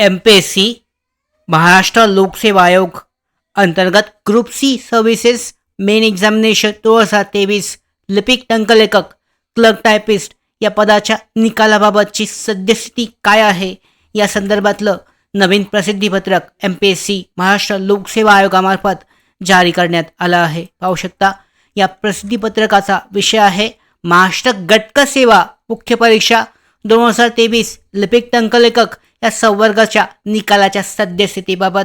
M P S C Maharashtra लोकसेवा आयोग अंतर्गत group C services main examination दोन हजार तेवीस लिपिक टंकलेखक क्लर्क टायपिस्ट या पदाच्या निकालाबाबतची सद्यस्थिती काय आहे? या संदर्भातलं नवीन प्रसिद्धीपत्रक M P S C Maharashtra लोकसेवा आयोगामार्फत जारी करण्यात आलं आहे. पाहू शकता या प्रसिद्धीपत्रकाचा विषय आहे महाराष्ट्र गटक सेवा मुख्य परीक्षा दोन हजार तेवीस लिपिक टंकलेखक या संवर्गाच्या निकालाच्या सद्यस्थितीबाबत.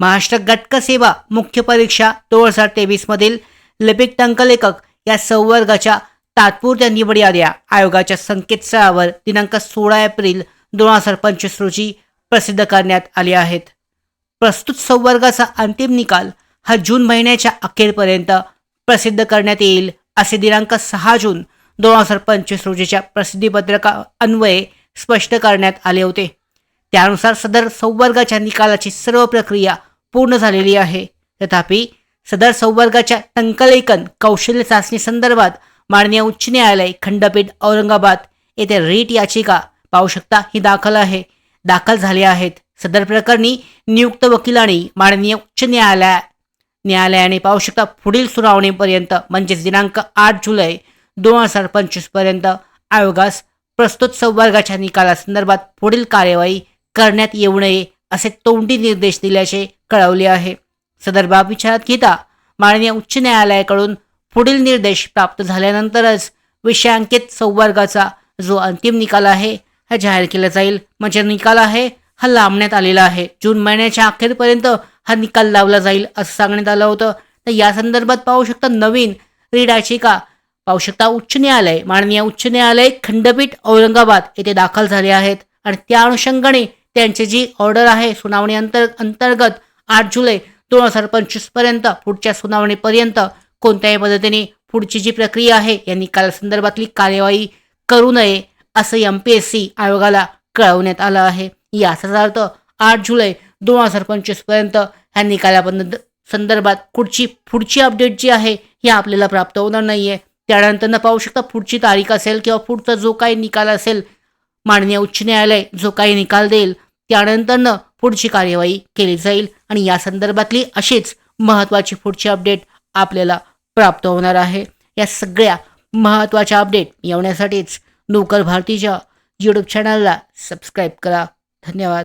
महाराष्ट्र गटक सेवा मुख्य परीक्षा दोन हजार तेवीसमधील लिपिक टंकलेखक या संवर्गाच्या तात्पुरत्या निवड याद्या आयोगाच्या संकेतस्थळावर दिनांक सोळा एप्रिल दोन हजार पंचवीस रोजी प्रसिद्ध करण्यात आले आहेत. प्रस्तुत संवर्गाचा अंतिम निकाल हा जून महिन्याच्या अखेरपर्यंत प्रसिद्ध करण्यात येईल असे दिनांक सहा जून दोन हजार पंचवीस रोजीच्या प्रसिद्धीपत्रका अन्वये स्पष्ट करण्यात आले होते. त्यानुसार सदर संवर्गाच्या निकालाची सर्व प्रक्रिया पूर्ण झालेली आहे. तथापि सदर संवर्गाच्या संकलेकन कौशल्य चाचणी संदर्भात माननीय उच्च न्यायालय खंडपीठ औरंगाबाद येथे रीट याचिका पाहू शकता ही दाखल आहे. दाखल झाल्या आहेत. सदर प्रकरणी नियुक्त वकिलांनी माननीय उच्च न्यायालय न्यायालयाने पाहू शकता पुढील सुनावणीपर्यंत म्हणजेच दिनांक आठ जुलै दोन हजार पंचवीसपर्यंत आयोगास प्रस्तुत संवर्गाच्या निकालासंदर्भात पुढील कार्यवाही करण्यात येऊ नये असे तोंडी निर्देश दिल्याचे कळवले आहे. सदर बाब विचारात घेता माननीय उच्च न्यायालयाकडून पुढील निर्देश प्राप्त झाल्यानंतरच विषयांकित संवर्गाचा जो अंतिम निकाल आहे हा जाहीर केला जाईल. म्हणजे निकाल आहे हा लांबण्यात आलेला आहे. जून महिन्याच्या अखेरपर्यंत हा निकाल लावला जाईल असं सांगण्यात आलं होतं. तर या संदर्भात पाहू शकता नवीन रीड याचिका. पाहू शकता उच्च न्यायालय माननीय उच्च न्यायालय खंडपीठ औरंगाबाद येथे दाखल झाले आहेत. आणि त्या अनुषंगाने त्यांची जी ऑर्डर आहे सुनावणी अंतर अंतर्गत आठ जुलै दोन हजार पंचवीसपर्यंत पुढच्या सुनावणीपर्यंत कोणत्याही पद्धतीने पुढची जी प्रक्रिया आहे या निकालासंदर्भातली कार्यवाही करू नये असं एम पी एस सी आयोगाला कळवण्यात आलं आहे. याचाच अर्थ आठ जुलै दोन हजार पंचवीसपर्यंत ह्या निकालाबद्दल संदर्भात पुढची पुढची अपडेट जी आहे ही आपल्याला प्राप्त होणार नाही आहे त्यानंतर न पाहू शकता पुढची तारीख असेल किंवा पुढचा जो काही निकाल असेल माननीय उच्च न्यायालय जो काही निकाल देईल त्यानंतरनं पुढची कार्यवाही केली जाईल आणि या संदर्भातली अशीच महत्त्वाची पुढची अपडेट आपल्याला प्राप्त होणार आहे. या सगळ्या महत्त्वाच्या अपडेट येण्यासाठीच नोकर भारतीच्या यूट्यूब चॅनलला सबस्क्राईब करा. धन्यवाद.